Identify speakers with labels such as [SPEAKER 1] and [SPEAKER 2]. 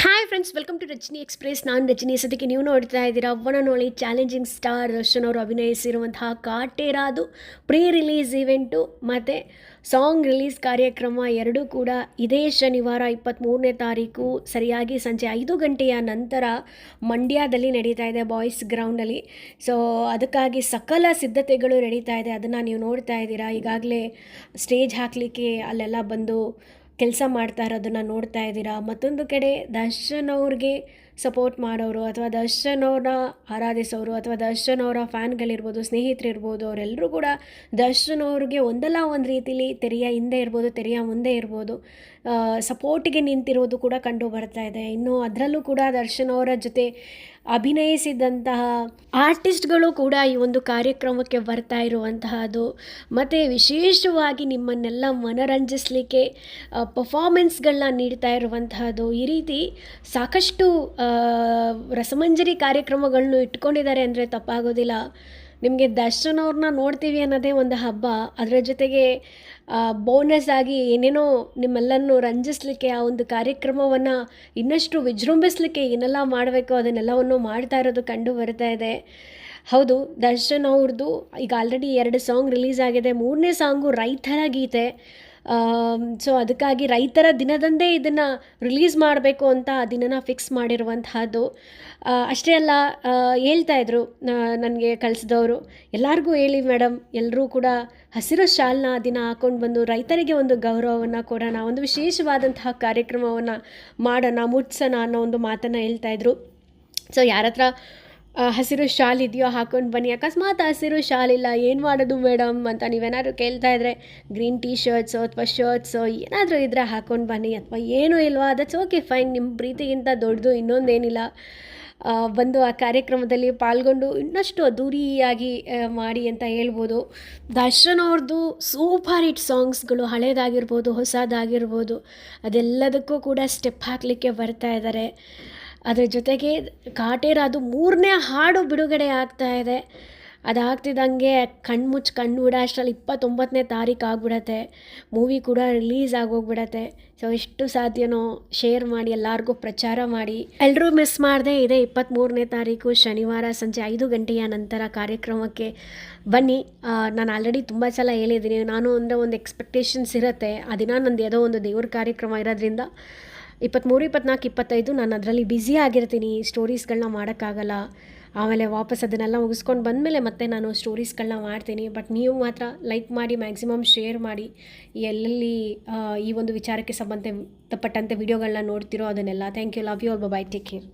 [SPEAKER 1] Hi friends welcome to Rajani express ನಾನು ರಜನಿ. ಸದ್ಯಕ್ಕೆ ನೀವು ನೋಡ್ತಾ ಇದ್ದೀರಾ ಒಬ್ಬನ ನೋಡಿ ಚಾಲೆಂಜಿಂಗ್ ಸ್ಟಾರ್ ದರ್ಶನ್ ಅವರು ಅಭಿನಯಿಸಿರುವಂತಹ ಕಾಟೇರಾದು ಪ್ರೀ ರಿಲೀಸ್ ಇವೆಂಟು ಮತ್ತು ಸಾಂಗ್ ರಿಲೀಸ್ ಕಾರ್ಯಕ್ರಮ ಎರಡೂ ಕೂಡ ಇದೇ ಶನಿವಾರ ಇಪ್ಪತ್ತ್ಮೂರನೇ ತಾರೀಕು, ಸರಿಯಾಗಿ ಸಂಜೆ ಐದು ಗಂಟೆಯ ನಂತರ ಮಂಡ್ಯದಲ್ಲಿ ನಡೀತಾ ಇದೆ ಬಾಯ್ಸ್ ಗ್ರೌಂಡಲ್ಲಿ ಸೊ ಅದಕ್ಕಾಗಿ ಸಕಲ ಸಿದ್ಧತೆಗಳು ನಡೀತಾ ಇದೆ. ಅದನ್ನು ನೀವು ನೋಡ್ತಾ ಇದ್ದೀರಾ. ಈಗಾಗಲೇ ಸ್ಟೇಜ್ ಹಾಕಲಿಕ್ಕೆ ಅಲ್ಲೆಲ್ಲ ಬಂದು ಕೆಲಸ ಮಾಡ್ತಾ ಇರೋದನ್ನು ನೋಡ್ತಾ ಇದ್ದೀರಾ? ಮತ್ತೊಂದು ಕಡೆ ದರ್ಶನ್ ಅವ್ರಿಗೆ ಸಪೋರ್ಟ್ ಮಾಡೋರು ಅಥವಾ ದರ್ಶನ್ ಅವರ ಆರಾಧಿಸೋರು ಅಥವಾ ದರ್ಶನ್ ಅವರ ಫ್ಯಾನ್ಗಳಿರ್ಬೋದು, ಸ್ನೇಹಿತರಿರ್ಬೋದು, ಅವರೆಲ್ಲರೂ ಕೂಡ ದರ್ಶನ್ ಅವ್ರಿಗೆ ಒಂದಲ್ಲ ಒಂದು ರೀತಿಲಿ ತೆರೆಯ ಹಿಂದೆ ಇರ್ಬೋದು, ತೆರೆಯ ಮುಂದೆ ಇರ್ಬೋದು ಸಪೋರ್ಟಿಗೆ ನಿಂತಿರೋದು ಕೂಡ ಕಂಡು ಬರ್ತಾ ಇದೆ. ಇನ್ನು ಅದರಲ್ಲೂ ಕೂಡ ದರ್ಶನ್ ಅವರ ಜೊತೆ ಅಭಿನಯಿಸಿದಂತಹ ಆರ್ಟಿಸ್ಟ್ಗಳು ಕೂಡ ಈ ಒಂದು ಕಾರ್ಯಕ್ರಮಕ್ಕೆ ಬರ್ತಾ ಇರುವಂತಹದ್ದು. ಮತ್ತು ವಿಶೇಷವಾಗಿ ನಿಮ್ಮನ್ನೆಲ್ಲ ಮನರಂಜಿಸಲಿಕ್ಕೆ ಪರ್ಫಾಮೆನ್ಸ್ಗಳನ್ನ ನೀಡ್ತಾ ಇರುವಂತಹದ್ದು. ಈ ರೀತಿ ಸಾಕಷ್ಟು ರಸಮಂಜರಿ ಕಾರ್ಯಕ್ರಮಗಳನ್ನು ಇಟ್ಕೊಂಡಿದ್ದಾರೆ ಅಂದರೆ ತಪ್ಪಾಗೋದಿಲ್ಲ. ನಿಮಗೆ ದರ್ಶನ್ ಅವ್ರನ್ನ ನೋಡ್ತೀವಿ ಅನ್ನೋದೇ ಒಂದು ಹಬ್ಬ. ಅದರ ಜೊತೆಗೆ ಬೋನಸ್ ಆಗಿ ಏನೇನೋ ನಿಮ್ಮೆಲ್ಲರನ್ನು ರಂಜಿಸಲಿಕ್ಕೆ ಆ ಒಂದು ಕಾರ್ಯಕ್ರಮವನ್ನು ಇನ್ನಷ್ಟು ವಿಜೃಂಭಿಸಲಿಕ್ಕೆ ಏನೆಲ್ಲ ಮಾಡಬೇಕು, ಅದನ್ನೆಲ್ಲವನ್ನು ಮಾಡ್ತಾ ಇರೋದು ಕಂಡು ಬರ್ತಾ ಇದೆ. ಹೌದು, ದರ್ಶನ್ ಅವ್ರದ್ದು ಈಗ ಆಲ್ರೆಡಿ ಎರಡು ಸಾಂಗ್ ರಿಲೀಸ್ ಆಗಿದೆ. ಮೂರನೇ ಸಾಂಗು ರೈತರ ಗೀತೆ. ಸೊ ಅದಕ್ಕಾಗಿ ರೈತರ ದಿನದಂದೇ ಇದನ್ನು ರಿಲೀಸ್ ಮಾಡಬೇಕು ಅಂತ ಆ ದಿನನ ಫಿಕ್ಸ್ ಮಾಡಿರುವಂತಹದ್ದು. ಅಷ್ಟೇ ಅಲ್ಲ ಹೇಳ್ತಾ ಇದ್ರು ನನಗೆ ಕಳಿಸಿದವರು. ಎಲ್ಲರಿಗೂ ಹೇಳಿ ಮೇಡಮ್ ಎಲ್ಲರೂ ಕೂಡ ಹಸಿರು ಶಾಲ್ನ ದಿನ ಹಾಕೊಂಡು ಬಂದು ರೈತರಿಗೆ ಒಂದು ಗೌರವವನ್ನು ಕೊಡೋಣ ಒಂದು ವಿಶೇಷವಾದಂತಹ ಕಾರ್ಯಕ್ರಮವನ್ನು ಮಾಡೋಣ ಮುಟ್ಸೋಣ ಅನ್ನೋ ಒಂದು ಮಾತನ್ನು ಹೇಳ್ತಾ ಇದ್ರು. ಸೊ ಯಾರ ಹತ್ರ ಆ, ಹಸಿರು ಶಾಲ್ ಇದೆಯೋ ಹಾಕೊಂಡು ಬನ್ನಿ. ಅಕಸ್ಮಾತ್ ಹಸಿರು ಶಾಲ್ ಇಲ್ಲ, ಏನು ಮಾಡೋದು ಮೇಡಮ್ ಅಂತ ನೀವೇನಾದರೂ ಕೇಳ್ತಾ ಇದ್ರೆ, ಗ್ರೀನ್ ಟೀ ಶರ್ಟ್ಸು ಅಥವಾ ಶರ್ಟ್ಸು ಏನಾದರೂ ಇದ್ದರೆ ಹಾಕೊಂಡು ಬನ್ನಿ ಅಥವಾ ಏನೂ ಇಲ್ವಾ ದಟ್ಸ್ ಓಕೆ ಫೈನ್ ನಿಮ್ಮ ಪ್ರೀತಿಗಿಂತ ದೊಡ್ಡದು ಇನ್ನೊಂದೇನಿಲ್ಲ. ಬಂದು ಆ ಕಾರ್ಯಕ್ರಮದಲ್ಲಿ ಪಾಲ್ಗೊಂಡು ಇನ್ನಷ್ಟು ಅದ್ದೂರಿಯಾಗಿ ಮಾಡಿ ಅಂತ ಹೇಳ್ಬೋದು. ದರ್ಶನ್ ಅವ್ರದ್ದು ಸೂಪರ್ ಹಿಟ್ ಸಾಂಗ್ಸ್ಗಳು ಹಳೇದಾಗಿರ್ಬೋದು, ಹೊಸದಾಗಿರ್ಬೋದು, ಅದೆಲ್ಲದಕ್ಕೂ ಕೂಡ ಸ್ಟೆಪ್ ಹಾಕಲಿಕ್ಕೆ ಬರ್ತಾ ಇದ್ದಾರೆ ಅದ್ರ ಜೊತೆಗೆ ಕಾಟೇರ ಅದು ಮೂರನೇ ಹಾಡು ಬಿಡುಗಡೆ ಆಗ್ತಾ ಇದೆ. ಅದಾಗ್ತಿದ್ದಂಗೆ ಕಣ್ಣು ಮುಚ್ಚಿ ಕಣ್ಣು ಬಿಡ ಅಷ್ಟರಲ್ಲಿ ಇಪ್ಪತ್ತೊಂಬತ್ತನೇ ತಾರೀಕು ಆಗ್ಬಿಡತ್ತೆ. ಮೂವಿ ಕೂಡ ರಿಲೀಸ್ ಆಗೋಗ್ಬಿಡತ್ತೆ. ಸೊ ಎಷ್ಟು ಸಾಧ್ಯನೋ ಶೇರ್ ಮಾಡಿ, ಎಲ್ಲರಿಗೂ ಪ್ರಚಾರ ಮಾಡಿ. ಎಲ್ಲರೂ ಮಿಸ್ ಮಾಡದೆ ಇದೆ ಇಪ್ಪತ್ತ್ಮೂರನೇ ತಾರೀಕು ಶನಿವಾರ ಸಂಜೆ ಐದು ಗಂಟೆಯ ನಂತರ ಕಾರ್ಯಕ್ರಮಕ್ಕೆ ಬನ್ನಿ. ನಾನು ಆಲ್ರೆಡಿ ತುಂಬ ಸಲ ಹೇಳಿದ್ದೀನಿ, ನಾನು ಅಂದರೆ ಒಂದು ಎಕ್ಸ್ಪೆಕ್ಟೇಷನ್ಸ್ ಇರುತ್ತೆ. ಆ ದಿನ ನಂದು ಯಾವುದೋ ಒಂದು ದೇವ್ರ ಕಾರ್ಯಕ್ರಮ ಇರೋದ್ರಿಂದ. ಇಪ್ಪತ್ತ್ಮೂರು ಇಪ್ಪತ್ನಾಲ್ಕು, ಇಪ್ಪತ್ತೈದು ನಾನು ಅದರಲ್ಲಿ ಬ್ಯುಸಿ ಆಗಿರ್ತೀನಿ. ಸ್ಟೋರೀಸ್ಗಳನ್ನ ಮಾಡೋಕ್ಕಾಗಲ್ಲ. ಆಮೇಲೆ ವಾಪಸ್ ಅದನ್ನೆಲ್ಲ ಮುಗಿಸ್ಕೊಂಡು ಬಂದಮೇಲೆ ಮತ್ತೆ ನಾನು ಸ್ಟೋರೀಸ್ಗಳನ್ನ ಮಾಡ್ತೀನಿ. ಬಟ್ ನೀವು ಮಾತ್ರ ಲೈಕ್ ಮಾಡಿ ಮ್ಯಾಕ್ಸಿಮಮ್ ಶೇರ್ ಮಾಡಿ, ಎಲ್ಲೆಲ್ಲಿ ಈ ಒಂದು ವಿಚಾರಕ್ಕೆ ಸಂಬಂಧಪಟ್ಟಂತೆ ವಿಡಿಯೋಗಳನ್ನ ನೋಡ್ತಿರೋ ಅದನ್ನೆಲ್ಲ. Thank you love you all bye take care